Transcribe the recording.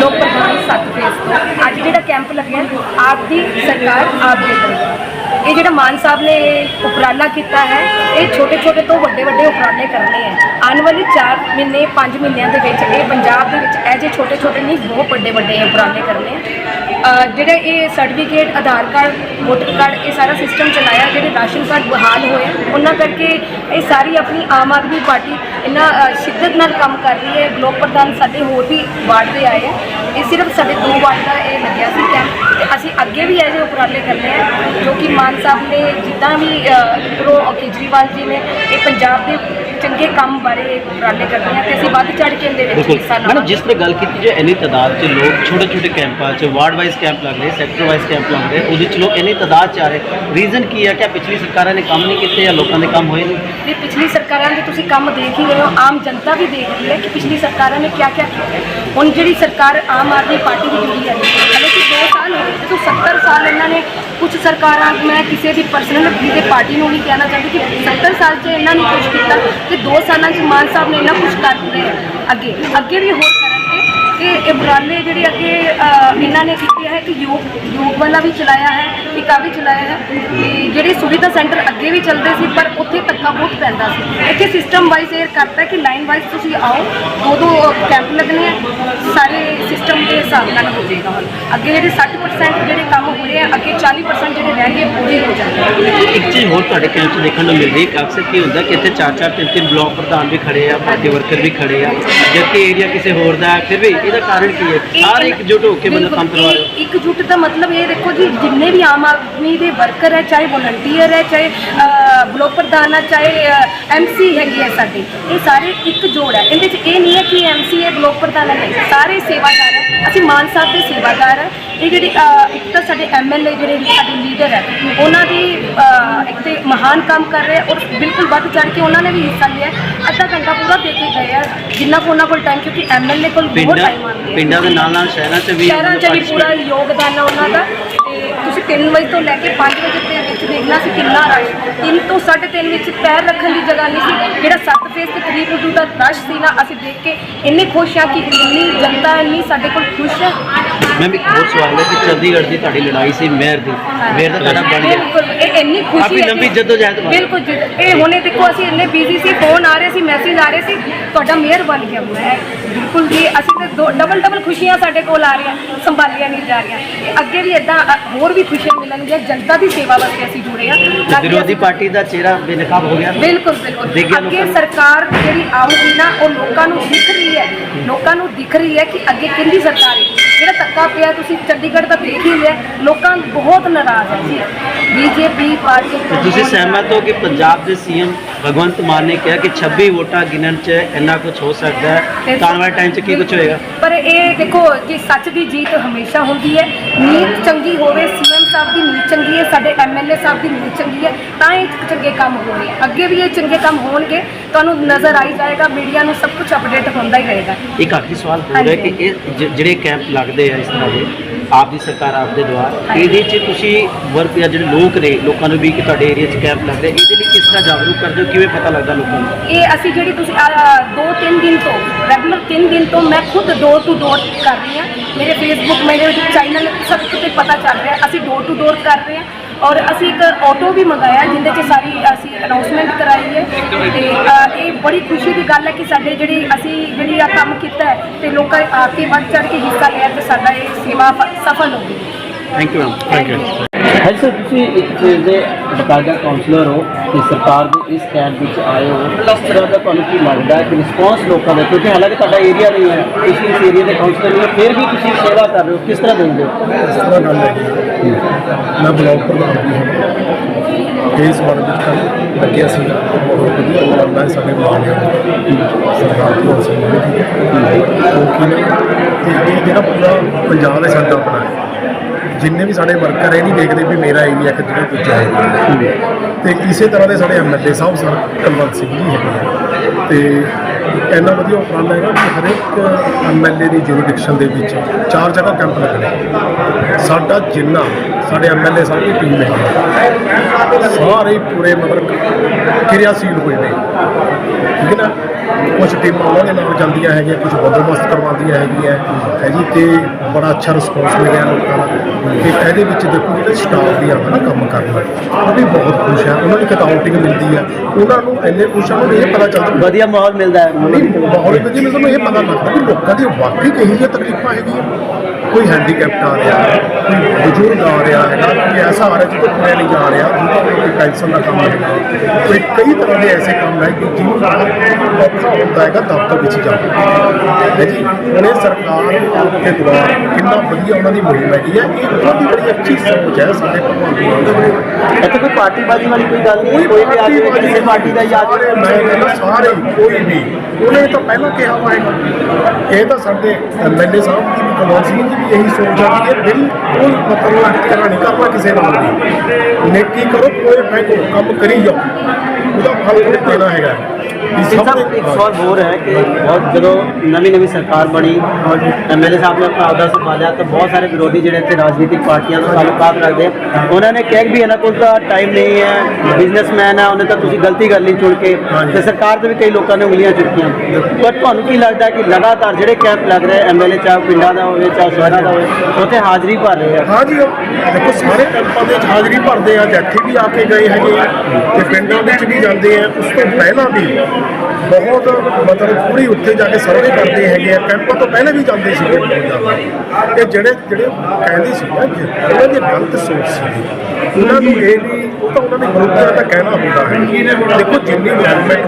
ਲੋਕ ਪ੍ਰਧਾਨ ਸੱਤ ਫੇਸ ਤੋਂ। ਅੱਜ ਜਿਹੜਾ ਕੈਂਪ ਲੱਗਿਆ ਆਪ ਦੀ ਸਰਕਾਰ ਆਪ ਦੇ ਦਰਬਾਰ ਇਹ ਜਿਹੜਾ ਮਾਨ ਸਾਹਿਬ ਨੇ ਉਪਰਾਲਾ ਕੀਤਾ ਹੈ, ਇਹ ਛੋਟੇ ਛੋਟੇ ਤੋਂ ਵੱਡੇ ਵੱਡੇ ਉਪਰਾਲੇ ਕਰਨੇ ਹੈ। ਆਉਣ ਵਾਲੇ 4 ਮਹੀਨੇ 5 ਮਹੀਨਿਆਂ ਦੇ ਵਿੱਚ ਇਹ ਪੰਜਾਬ ਦੇ ਵਿੱਚ ਇਹ ਜੇ ਛੋਟੇ ਛੋਟੇ ਨਹੀਂ, ਬਹੁਤ ਵੱਡੇ ਵੱਡੇ ਉਪਰਾਲੇ ਕਰਨੇ ਹੈ। ਜਿਹੜਾ ਇਹ certificate Aadhaar card voter card ਇਹ ਸਾਰਾ ਸਿਸਟਮ ਚਲਾਇਆ, ਜਿਹੜੇ ਰਾਸ਼ਨ ਕਾਰਡ ਬਹਾਲ ਹੋਏ ਉਹਨਾਂ ਕਰਕੇ ਇਹ ਸਾਰੀ ਆਪਣੀ ਆਮ ਆਦਮੀ ਪਾਰਟੀ ਇਹਨਾਂ ਸ਼ਿੱਦਤ ਨਾਲ ਕੰਮ ਕਰ ਰਹੀ ਹੈ। ਬਲੋਕ ਪ੍ਰਧਾਨ ਸਾਡੇ ਹੋਰ ਵੀ ਵਾਰਡ ਦੇ ਆਏ ਹੈ ਇਹ ਸਿਰਫ ਸਾਡੇ ਦੋ ਵਾਰਡ ਦਾ ਇਹ ਲੱਗਿਆ ਸੀ ਕੈਂਪ ਤੇ ਅਸੀਂ ਅੱਗੇ ਵੀ ਇਹ ਜਿਹੇ ਉਪਰਾਲੇ ਕਰਨੇ ਆ, ਜੋ ਕਿ ਮਾਨ ਸਾਹਿਬ ਨੇ ਜਿੱਦਾਂ ਵੀ ਕੇਜਰੀਵਾਲ ਜੀ ਨੇ ਇਹ ਪੰਜਾਬ ਦੇ ਚੰਗੇ ਕੰਮ ਬਾਰੇ ਉਪਰਾਲੇ ਕਰਨੇ ਆ ਤੇ ਅਸੀਂ ਵੱਧ ਚੜ ਕੇ ਇਹਦੇ ਵਿੱਚ ਹਿੱਸਾ ਮੈਡਮ ਲਵਾਂਗੇ। ਜਿਸ ਤਰ੍ਹਾਂ ਗੱਲ ਕੀਤੀ ਜੋ ਇੰਨੀ ਤਾਦਾਦ 'ਚ ਲੋਕ ਛੋਟੇ ਛੋਟੇ ਕੈਂਪਾਂ 'ਚ ਵਾਰਡ ਵਾਈਜ਼ ਕੈਂਪ ਲੱਗ ਰਹੇ ਸੈਕਟਰ ਵਾਈਜ਼ ਕੈਂਪ ਲੱਗ ਰਹੇ ਉਹਦੇ 'ਚ ਲੋਕ ਇੰਨੀ ਤਾਦਾਦ 'ਚ ਆ ਰਹੇ। ਰੀਜ਼ਨ ਕੀ ਹੈ ਕਿ ਪਿਛਲੀ ਸਰਕਾਰਾਂ ਨੇ ਕੰਮ ਨਹੀਂ ਕੀਤੇ ਜਾਂ ਲੋਕਾਂ ਦੇ ਕੰਮ ਹੋਏ ਨਹੀਂ? ਵੀ ਪਿਛਲੀ ਸਰਕਾਰਾਂ ਦੇ ਤੁਸੀਂ ਕੰਮ ਦੇਖ ਹੀ ਰਹੇ ਹੋ ਆਮ ਜਨਤਾ ਵੀ ਦੇਖ ਰਹੀ ਹੈ ਕਿ ਪਿਛਲੀ ਸਰਕਾਰਾਂ ਨੇ ਕਿਆ ਕਿਆ ਕੀਤਾ। ਹੁਣ ਜਿਹੜੀ ਸਰਕਾਰ ਆਮ ਆਦਮੀ ਪਾਰਟੀ ਦੀ ਜੁੜੀ ਹੈ ਸਾਲ ਇਹਨਾਂ ਨੇ ਕੁਝ ਸਰਕਾਰਾਂ, ਮੈਂ ਕਿਸੇ ਦੀ ਪਰਸਨਲ ਕਿਸੇ ਪਾਰਟੀ ਨੂੰ ਨਹੀਂ ਕਹਿਣਾ ਚਾਹੁੰਦੀ ਕਿ 70 ਸਾਲ 'ਚ ਇਹਨਾਂ ਨੇ ਕੁਝ ਕੀਤਾ ਤੇ 2 ਸਾਲਾਂ 'ਚ ਮਾਨ ਸਾਹਿਬ ਨੇ ਇਹਨਾਂ ਕੁਝ ਕਰ ਦਿੱਤਾ ਅੱਗੇ ਅੱਗੇ ਵੀ ਹੋਰ ਕਿ ਇਹ ਉਪਰਾਲੇ ਜਿਹੜੇ ਅੱਗੇ ਇਹਨਾਂ ਨੇ ਕੀਤੀ ਹੈ ਕਿ ਯੋਗ ਯੋਗ ਵਾਲਾ ਵੀ ਚਲਾਇਆ ਹੈ ਇੱਕ ਆ ਵੀ ਚਲਾਇਆ ਹੈ, ਤੇ ਜਿਹੜੇ ਸੁਵਿਧਾ ਸੈਂਟਰ ਅੱਗੇ ਵੀ ਚੱਲਦੇ ਸੀ, ਪਰ ਉੱਥੇ ਧੱਕਾ ਬਹੁਤ ਪੈਂਦਾ ਸੀ। ਇੱਥੇ ਸਿਸਟਮ ਵਾਈਜ਼ ਇਹ ਕਰਤਾ ਕਿ ਲਾਈਨ ਵਾਈਜ਼ ਤੁਸੀਂ ਆਓ ਦੋ ਦੋ ਕੈਂਪ ਲੱਗਣੇ ਆ, ਸਾਰੇ ਸਿਸਟਮ ਦੇ ਹਿਸਾਬ ਨਾਲ ਹੋ ਜਾਏਗਾ ਹੁਣ। ਅੱਗੇ ਜਿਹੜੇ 60% ਜਿਹੜੇ ਕੰਮ ਹੋ ਰਹੇ ਆ, ਅੱਗੇ 40% ਜਿਹੜੇ ਰਹਿ ਗਏ ਪੂਰੇ ਹੋ ਜਾਣਗੇ। ਇੱਕ ਚੀਜ਼ ਹੋਰ ਤੁਹਾਡੇ ਕੈਂਪ 'ਚ ਦੇਖਣ ਨੂੰ ਮਿਲ ਰਹੀ ਹੈ ਅਕਸਰ ਕੀ ਹੁੰਦਾ ਕਿ ਇੱਥੇ ਚਾਰ ਚਾਰ ਤਿੰਨ ਤਿੰਨ ਬਲਾਕ ਪ੍ਰਧਾਨ ਵੀ ਖੜੇ ਆ ਪਾਰਟੀ ਵਰਕਰ ਵੀ ਖੜੇ ਆ, ਜਦਕਿ ਏਰੀਆ ਕਿਸੇ ਹੋਰ ਦਾ, ਫਿਰ ਵੀ ਇਹਦਾ ਕਾਰਨ ਕੀ ਹੈ? ਸਾਰੇ ਇਕਜੁੱਟ ਹੋ ਕੇ ਮਤਲਬ ਕੰਮ ਕਰਵਾ ਰਹੇ ਹੋ। ਇਹ ਇਕਜੁੱਟ ਦਾ ਮਤਲਬ ਇਹ ਦੇਖੋ ਜੀ ਜਿੰਨੇ ਵੀ ਆਮ ਆਦਮੀ ਦੇ ਵਰਕਰ ਹੈ ਚਾਹੇ ਵੋਲੰਟੀਅਰ ਹੈ ਚਾਹੇ ਬਲਾਕ ਪ੍ਰਧਾਨ ਹੈ ਚਾਹੇ ਐਮਸੀ ਹੈਗੀ ਹੈ ਸਾਡੀ ਇਹ ਸਾਰੇ ਇੱਕ ਜੋੜ ਹੈ। ਇਹਦੇ 'ਚ ਇਹ ਨਹੀਂ ਹੈ ਕਿ ਐਮਸੀ ਹੈ ਬਲਾਕ ਪ੍ਰਧਾਨ ਹੈ ਸਾਰੇ ਸੇਵਾਦਾਰ ਹੈ। ਅਸੀਂ ਮਾਨ ਸਾਹਿਬ ਦੇ ਸੇਵਾਦਾਰ ਹੈ। ਇਹ ਜਿਹੜੇ ਇੱਕ ਤਾਂ ਸਾਡੇ ਐਮਐਲਏ ਜਿਹੜੇ ਸਾਡੇ ਲੀਡਰ ਹੈ ਉਹਨਾਂ ਦੀ ਇੱਕ ਤੇ ਮਹਾਨ ਕੰਮ ਕਰ ਰਹੇ ਔਰ ਬਿਲਕੁਲ ਵੱਧ ਚੜ ਕੇ ਉਹਨਾਂ ਨੇ ਵੀ ਹਿੱਸਾ ਲਿਆ। ਅੱਧਾ ਘੰਟਾ ਪੂਰਾ ਦੇ ਕੇ ਗਏ ਆ ਜਿੰਨਾ ਕੋ ਉਹਨਾਂ ਕੋਲ ਟਾਈਮ ਕਿਉਂਕਿ ਐਮਐਲਏ ਕੋਲ ਬਹੁਤ ਟਾਈਮ ਪਿੰਡਾਂ ਦੇ ਨਾਲ ਨਾਲ ਸ਼ਹਿਰਾਂ 'ਚ ਵੀ ਸ਼ਹਿਰਾਂ 'ਚ ਵੀ ਪੂਰਾ ਯੋਗਦਾਨ ਹੈ ਉਹਨਾਂ ਦਾ। ਤੇ ਤੁਸੀਂ 3 ਵਜੇ ਤੋਂ ਲੈ ਕੇ 5 ਵਜੇ ਦੇ ਵਿੱਚ ਦੇਖਣਾ ਸੀ ਕਿੰਨਾ ਰਸ਼। 3 ਤੋਂ 3:30 ਵਿੱਚ ਪੈਰ ਰੱਖਣ ਦੀ ਜਗ੍ਹਾ ਨਹੀਂ ਸੀ। ਜਿਹੜਾ 7 ਫੇਸ ਤੇ ਕਰੀਬ ਉਦੋਂ ਦਾ ਰਸ਼ ਸੀ ਨਾ ਅਸੀਂ ਦੇਖ ਕੇ ਇੰਨੇ ਖੁਸ਼ ਹਾਂ ਕਿ ਇੰਨੀ ਜਨਤਾ ਇੰਨੀ ਸਾਡੇ ਕੋਲ ਖੁਸ਼ ਹੈ। ਮੈਮ ਇੱਕ ਹੋਰ ਸਵਾਲ ਹੈ ਕਿ ਚੰਡੀਗੜ੍ਹ ਦੀ ਤੁਹਾਡੀ ਲੜਾਈ ਸੀ ਮੇਅਰ ਦੀ। ਮੇਅਰ ਦਾ ਤੁਹਾਡਾ ਬਣ ਗਿਆ। ਬਿਲਕੁਲ ਇਹ ਇੰਨੀ ਖੁਸ਼ੀ ਹੈ ਲੰਬੀ ਜੱਦੋਜਹਿਦ ਬਾਅਦ। ਬਿਲਕੁਲ ਇਹ ਹੁਣੇ ਦੇਖੋ ਅਸੀਂ ਇੰਨੇ ਬਿਜ਼ੀ ਸੀ ਫੋਨ ਆ ਰਹੇ ਸੀ ਮੈਸੇਜ ਆ ਰਹੇ ਸੀ ਤੁਹਾਡਾ ਮੇਅਰ ਬਣ ਗਿਆ। ਮੈਂ ਬਿਲਕੁਲ ਜੀ ਅਸੀਂ ਤੇ ਦੋ ਡਬਲ ਡਬਲ ਖੁਸ਼ੀਆਂ ਸਾਡੇ ਕੋਲ ਆ ਰਹੀਆਂ ਸੰਭਾਲੀਆਂ ਨਹੀਂ ਜਾ ਰਹੀਆਂ। ਅੱਗੇ ਵੀ ਇਦਾਂ ਹੋਰ ਵੀ ਖੁਸ਼ੀਆਂ ਮਿਲਣਗੀਆਂ ਜਨਤਾ ਦੀ ਸੇਵਾ ਵਾਸਤੇ ਅਸੀਂ ਜੁੜੇ ਆ ਤਾਂ ਕਿ ਵਿਰੋਧੀ ਪਾਰਟੀ ਦਾ ਚਿਹਰਾ ਬੇਨਕਾਬ ਹੋ ਗਿਆ। ਬਿਲਕੁਲ ਬਿਲਕੁਲ। ਅੱਗੇ। ਸਰਕਾਰ ਜਿਹੜੀ ਆਊਗੀ ਨਾ ਉਹ ਲੋਕਾਂ ਨੂੰ ਦਿਖ ਰਹੀ ਹੈ। ਲੋਕਾਂ ਨੂੰ ਦਿਖ ਰਹੀ ਹੈ ਕਿ ਅੱਗੇ ਕਿੰਦੀ ਸਰਕਾਰ ਹੈ ਜਿਹੜਾ ਧੱਕਾ ਪਿਆ ਤੁਸੀਂ ਚੰਡੀਗੜ੍ਹ ਦਾ ਦੇਖ ਹੀ ਲਿਆ ਲੋਕਾਂ ਬਹੁਤ ਨਾਰਾਜ਼ ਹੈ ਜੀ। ਬੀਜੇਪੀ ਪਾਰਟੀ ਤੇ ਤੁਸੀਂ ਸਹਿਮਤ ਹੋ ਕਿ ਪੰਜਾਬ ਦੇ ਸੀਐਮ ਭਗਵੰਤ ਮਾਨ ਨੇ ਕਿਹਾ ਕਿ 26 ਵੋਟਾਂ ਗਿਣਨ 'ਚ ਇੰਨਾ ਕੁਝ ਹੋ ਸਕਦਾ ਹੈ? ਤਾਂ ਵਾਲੇ ਟਾਈਮ 'ਚ ਕੀ ਕੁਝ ਹੋਏਗਾ? ਪਰ ਇਹ ਦੇਖੋ ਕਿ ਸੱਚ ਦੀ ਜੀਤ ਹਮੇਸ਼ਾ ਹੁੰਦੀ ਹੈ। ਨੀਤ ਚੰਗੀ ਹੋਵੇ ਸੀਐਮ ਸਾਹਿਬ ਦੀ ਨੀਤ ਚੰਗੀ ਹੈ ਸਾਡੇ ਐਮਐਲਏ ਸਾਹਿਬ ਦੀ ਨੀਤ ਚੰਗੀ ਹੈ ਤਾਂ ਇਹ ਚੰਗੇ ਕੰਮ ਆ ਅੱਗੇ ਵੀ ਇਹ ਚੰਗੇ ਕੰਮ ਹੋਣਗੇ ਤੁਹਾਨੂੰ ਨਜ਼ਰ ਆਈ ਜਾਏਗਾ ਮੀਡੀਆ ਨੂੰ ਸਭ ਕੁਝ ਅਪਡੇਟ ਹੁੰਦਾ ਹੀ ਰਹੇਗਾ। ਇੱਕ ਆਖਰੀ ਸਵਾਲ ਹੋਰ ਹੈ ਕਿ ਇਹ ਜਿਹੜੇ ਕੈਂਪ ਲੱਗਦੇ ਆ ਇਸ ਤਰ੍ਹਾਂ ਦੇ। ਆਪ ਦੀ ਸਰਕਾਰ ਆਪ ਦੇ ਦੁਆਰ। ਇਹਦੇ 'ਚ ਤੁਸੀਂ ਵਰਕ ਜਾਂ ਜਿਹੜੇ ਲੋਕ ਨੇ ਲੋਕਾਂ ਨੂੰ ਵੀ ਕਿ ਤੁਹਾਡੇ ਏਰੀਆ 'ਚ ਕੈਂਪ ਲੱਗਦੇ ਇਹਦੇ ਲਈ ਕਿਸ ਤਰ੍ਹਾਂ ਜਾਗਰੂਕ ਕਰਦੇ ਹੋ? ਕਿਵੇਂ ਪਤਾ ਲੱਗਦਾ ਲੋਕਾਂ ਨੂੰ? ਇਹ ਅਸੀਂ ਜਿਹੜੀ ਤੁਸੀਂ ਆਹ, ਦੋ ਤਿੰਨ ਦਿਨ ਤੋਂ ਰੈਗੂਲਰ ਤਿੰਨ ਦਿਨ ਤੋਂ ਮੈਂ ਖੁਦ ਡੋਰ ਟੂ ਡੋਰ ਕਰ ਰਹੀ ਹਾਂ। ਮੇਰੇ ਫੇਸਬੁੱਕ ਮੇਰੇ ਚੈਨਲ ਸਭ ਕਿਤੇ ਪਤਾ ਚੱਲ ਰਿਹਾ ਅਸੀਂ ਡੋਰ ਟੂ ਡੋਰ ਕਰ ਰਹੇ ਹਾਂ। ਔਰ ਅਸੀਂ ਇੱਕ ਆਟੋ ਵੀ ਮੰਗਾਇਆ ਜਿੰਦੇ 'ਚ ਸਾਰੀ ਅਸੀਂ ਅਨਾਉਂਸਮੈਂਟ ਕਰਾਈ ਹੈ। ਤੇ ਇਹ ਬੜੀ ਖੁਸ਼ੀ ਦੀ ਗੱਲ ਹੈ ਕਿ ਸਾਡੇ ਜਿਹੜੀ ਅਸੀਂ ਜਿਹੜੀ ਆ ਕੰਮ ਕੀਤਾ ਹੈ ਤੇ ਲੋਕਾਂ ਨੇ ਆ ਕੇ ਵੱਧ ਚੜ ਕੇ ਹਿੱਸਾ ਲਿਆ ਤੇ ਸਾਡਾ ਇਹ ਸੇਵਾ ਸਫਲ ਹੋ ਗਈ। Thank you ma'am thank you ਹਾਂਜੀ ਸਰ, ਤੁਸੀਂ ਇੱਕ ਚੀਜ਼ ਦੇ ਬਕਾਇਦਾ ਕਾਉਂਸਲਰ ਹੋ ਕਿ ਸਰਕਾਰ ਦੇ ਇਸ ਕੈਂਪ ਵਿੱਚ ਆਏ ਹੋ। ਕਿਸ ਤਰ੍ਹਾਂ ਦਾ ਤੁਹਾਨੂੰ ਕੀ ਲੱਗਦਾ ਕਿ ਰਿਸਪੌਂਸ ਲੋਕਾਂ ਦਾ ਕਿਉਂਕਿ ਹਾਲਾਂਕਿ ਤੁਹਾਡਾ ਏਰੀਆ ਨਹੀਂ ਹੈ, ਤੁਸੀਂ ਇਸ ਏਰੀਆ ਦੇ ਕਾਉਂਸਲਰ ਨਹੀਂ ਹੋ, ਫਿਰ ਵੀ ਤੁਸੀਂ ਸੇਵਾ ਕਰ ਰਹੇ ਹੋ, ਕਿਸ ਤਰ੍ਹਾਂ ਦਿੰਦੇ ਹੋ? ਇਸ ਤਰ੍ਹਾਂ ਗੱਲ ਹੈ। ਮੈਂ ਬਲੌਗ ਪ੍ਰਧਾਨ ਵੀ ਹਾਂ। ਇਸ ਵਾਰ ਵਿੱਚ ਕੱਲ੍ਹ ਲੱਗਿਆ ਸੀ ਬਹੁਤ ਵਧੀਆ ਉਪਰਾਲਾ ਹੈ ਸਾਡੇ ਬਲਾਕ ਸਰਕਾਰ ਤੋਂ ਅਸੀਂ ਕਿਉਂਕਿ ਇਹ ਜਿਹੜਾ ਪੂਰਾ ਪੰਜਾਬ ਹੈ ਸਾਡਾ ਆਪਣਾ। ਹੈ ਜਿੰਨੇ ਵੀ ਸਾਡੇ ਵਰਕਰ ਇਹ ਨਹੀਂ ਦੇਖਦੇ ਵੀ ਮੇਰਾ ਏਰੀਆ ਕਿੱਥੇ ਪੁੱਜਾ ਹੈ। ਤੇ ਇਸੇ ਤਰ੍ਹਾਂ ਦੇ ਸਾਡੇ ਐਮਐਲਏ ਸਾਹਿਬ, ਸਰ, ਕੁਲਵੰਤ ਸਿੰਘ ਜੀ ਹੈਗੇ ਆ। ਤੇ ਇੰਨਾ ਵਧੀਆ ਉਪਰਾਲਾ ਹੈਗਾ ਕਿ ਹਰੇਕ ਐਮਐਲਏ ਦੀ ਜੁਰਿਡਿਕਸ਼ਨ ਦੇ ਵਿੱਚ ਚਾਰ ਜਗ੍ਹਾ ਕੈਂਪ ਲੱਗਣੇ। ਸਾਡਾ ਜਿੰਨਾ ਸਾਡੇ ਐਮਐਲਏ ਸਾਹਿਬ ਦੀ ਟੀਮ ਹੈ। ਸਾਰੇ ਪੂਰੇ ਮਤਲਬ ਕਿਰਿਆਸ਼ੀਲ ਹੋਏ ਨੇ। ਠੀਕ ਹੈ ਨਾ? ਕੁਝ ਟੀਮਾਂ ਉਹਨਾਂ ਦੇ ਨਾਲ ਜਾਂਦੀਆਂ ਹੈਗੀਆਂ ਕੁਝ ਬੰਦੋਬਸਤ ਕਰਵਾਉਂਦੀਆਂ ਹੈਗੀਆਂ ਹੈ ਜੀ? ਤੇ ਬੜਾ ਅੱਛਾ ਰਿਸਪੌਂਸ ਮਿਲਿਆ ਲੋਕਾਂ ਦਾ। ਤੇ ਇਹਦੇ ਵਿੱਚ ਦੇਖੋ ਜਿਹੜੇ ਸਟਾਫ ਵੀ ਨਾ ਕੰਮ ਕਰਨ ਉਹ ਵੀ ਬਹੁਤ ਖੁਸ਼ ਹੈ ਉਹਨਾਂ ਨੂੰ ਅਕਾਊਂਟਿੰਗ ਮਿਲਦੀ ਹੈ ਉਹਨਾਂ ਨੂੰ ਇੰਨੇ ਖੁਸ਼ ਹਨ ਇਹ ਪਤਾ ਚੱਲਦਾ ਵਧੀਆ ਮਾਹੌਲ ਮਿਲਦਾ ਹੈ। ਮਾਹੌਲ ਵਧੀਆ ਮੈਨੂੰ ਤੁਹਾਨੂੰ ਇਹ ਪਤਾ ਲੱਗਦਾ ਕਿ ਲੋਕਾਂ ਦੀ ਵਾਕਈ ਕਹੀ ਜਿਹੀਆਂ ਤਕਲੀਫਾਂ ਹੈਗੀਆਂ। ਕੋਈ ਹੈਂਡੀਕੈਪਟ ਆ ਰਿਹਾ ਕੋਈ ਬਜ਼ੁਰਗ ਆ ਰਿਹਾ ਹੈਗਾ ਕੋਈ ਐਸਾ ਆ ਰਿਹਾ ਜਿਹਦੇ ਤੁਰਿਆ ਨਹੀਂ ਜਾ ਰਿਹਾ ਜਿਹਦਾ ਕੋਈ ਪੈਨਸ਼ਨ ਦਾ ਕੰਮ ਹੈਗਾ। ਕੋਈ ਕਈ ਤਰ੍ਹਾਂ ਦੇ ਐਸੇ ਕੰਮ ਹੈ ਕਿ ਜਿਹਨੂੰ ਔਖਾ ਹੁੰਦਾ ਹੈਗਾ ਦਫ਼ਤਰ ਵਿੱਚ ਜਾਣਾ ਹੈ ਜੀ ਇਹ ਸਰਕਾਰ ਦੇ ਦੁਆਰਾ ਕਿੰਨਾ ਵਧੀਆ ਉਹਨਾਂ ਦੀ ਮੁਹਿੰਮ ਹੈਗੀ ਹੈ ਇਹ ਉਹਨਾਂ ਦੀ ਬੜੀ ਅੱਛੀ ਸੋਚ ਹੈ ਸਾਡੇ ਭਗਵਾਨ ਦੀ ਇੱਥੇ ਕੋਈ ਪਾਰਟੀਬਾਜ਼ੀ ਵਾਲੀ ਕੋਈ ਗੱਲ ਨਹੀਂ ਕੋਈ ਵੀ ਆ ਕੇ ਕਿਸੇ ਪਾਰਟੀ ਦਾ ਯਾਦ ਮੈਂ ਕਹਿੰਦਾ ਸਾਰੇ ਹੀ, ਕੋਈ ਵੀ। ਉਹਨੇ ਤਾਂ ਪਹਿਲਾਂ ਕਿਹਾ ਵਾ ਇਹ। ਤਾਂ ਸਾਡੇ ਐਮਐਲਏ ਸਾਹਿਬ ਦੀ ਵੀ ਕਮਾਲ ਸਿੰਘ ਦੀ ਵੀ ਇਹੀ ਸੋਚ ਆ ਕਿ ਇਹ ਬਿਲਕੁਲ ਮਤਲਬ ਟਿਕਰਾ ਨਹੀਂ ਕਰਨਾ ਕਿਸੇ ਨਾਲ ਵੀ ਨੇਕੀ ਕਰੋ, ਕੋਈ ਫੈਂਕੋ ਕੰਮ ਕਰੀ ਜਾਓ। ਉਹਦਾ ਫਲ ਕੋਈ ਦੇਣਾ ਹੈਗਾ ਵੀ ਸਿੰਘ ਸਭ ਸਾਹਿਬ ਦੇ ਇੱਕ ਸਵਾਲ ਹੋਰ ਹੈ ਕਿ ਬਹੁਤ ਜਦੋਂ ਨਵੀਂ ਨਵੀਂ ਸਰਕਾਰ ਬਣੀ ਐਮਐਲਏ ਸਾਹਿਬ ਨੇ ਆਪਣਾ ਅਹੁਦਾ ਸੰਭਾਲਿਆ ਤਾਂ ਬਹੁਤ ਸਾਰੇ ਵਿਰੋਧੀ ਜਿਹੜੇ ਇੱਥੇ ਰਾਜਨੀਤਿਕ ਪਾਰਟੀਆਂ ਨਾਲ ਤਾਲੁਕਾਤ ਰੱਖਦੇ ਉਹਨਾਂ ਨੇ ਕਿਹਾ ਵੀ ਇਹਨਾਂ ਕੋਲ ਤਾਂ ਟਾਈਮ ਨਹੀਂ ਹੈ ਬਿਜ਼ਨਸਮੈਨ ਹੈ ਉਹਨੇ ਤਾਂ ਤੁਸੀਂ ਗਲਤੀ ਕਰ ਲਈ ਚੁਣ ਕੇ। ਤੇ ਸਰਕਾਰ ਤੇ ਵੀ ਕਈ ਲੋਕਾਂ ਨੇ ਉਂਗਲੀਆਂ ਚੁੱਕੀਆਂ। ਪਰ ਤੁਹਾਨੂੰ ਕੀ ਲੱਗਦਾ ਕਿ ਲਗਾਤਾਰ ਜਿਹੜੇ ਕੈਂਪ ਲੱਗ ਰਹੇ ਐਮਐਲਏ ਚਾਹੇ ਪਿੰਡਾਂ ਦਾ ਹੋਵੇ ਚਾਹੇ ਸ਼ਹਿਰਾਂ ਦਾ ਹੋਵੇ ਉੱਥੇ ਹਾਜ਼ਰੀ ਭਰ ਰਹੇ ਆ? ਦੇਖੋ ਸਾਰੇ ਕੈਂਪਾਂ ਦੇ ਹਾਜ਼ਰੀ ਭਰਦੇ ਆ ਜੱਥੇ ਵੀ ਆ ਕੇ ਗਏ ਹੈਗੇ ਤੇ ਪਿੰਡਾਂ ਵਿੱਚ ਵੀ ਜਾਂਦੇ ਆ, ਉਸ ਤੋਂ ਪਹਿਲਾਂ ਵੀ ਬਹੁਤ ਮਤਲਬ ਪੂਰੀ ਉੱਥੇ ਜਾ ਕੇ ਸਰਵੇ ਕਰਦੇ ਹੈਗੇ ਆ ਕੈਂਪਾਂ ਤੋਂ ਪਹਿਲੇ ਵੀ ਜਾਂਦੇ ਸੀਗੇ ਇਹ ਜਿਹੜੇ ਜਿਹੜੇ ਕਹਿੰਦੇ ਸੀ ਨਾ ਉਹਨਾਂ ਦੀ ਗਲਤ ਸੋਚ ਸੀ। ਉਹਨਾਂ ਨੂੰ ਇਹ ਵੀ, ਉਹ ਤਾਂ ਉਹਨਾਂ ਦੇ ਵਿਰੁੱਧ ਦਾ ਕਹਿਣਾ ਹੁੰਦਾ ਹੈ। ਦੇਖੋ, ਜਿੰਨੀ ਡਿਵੈਲਪਮੈਂਟ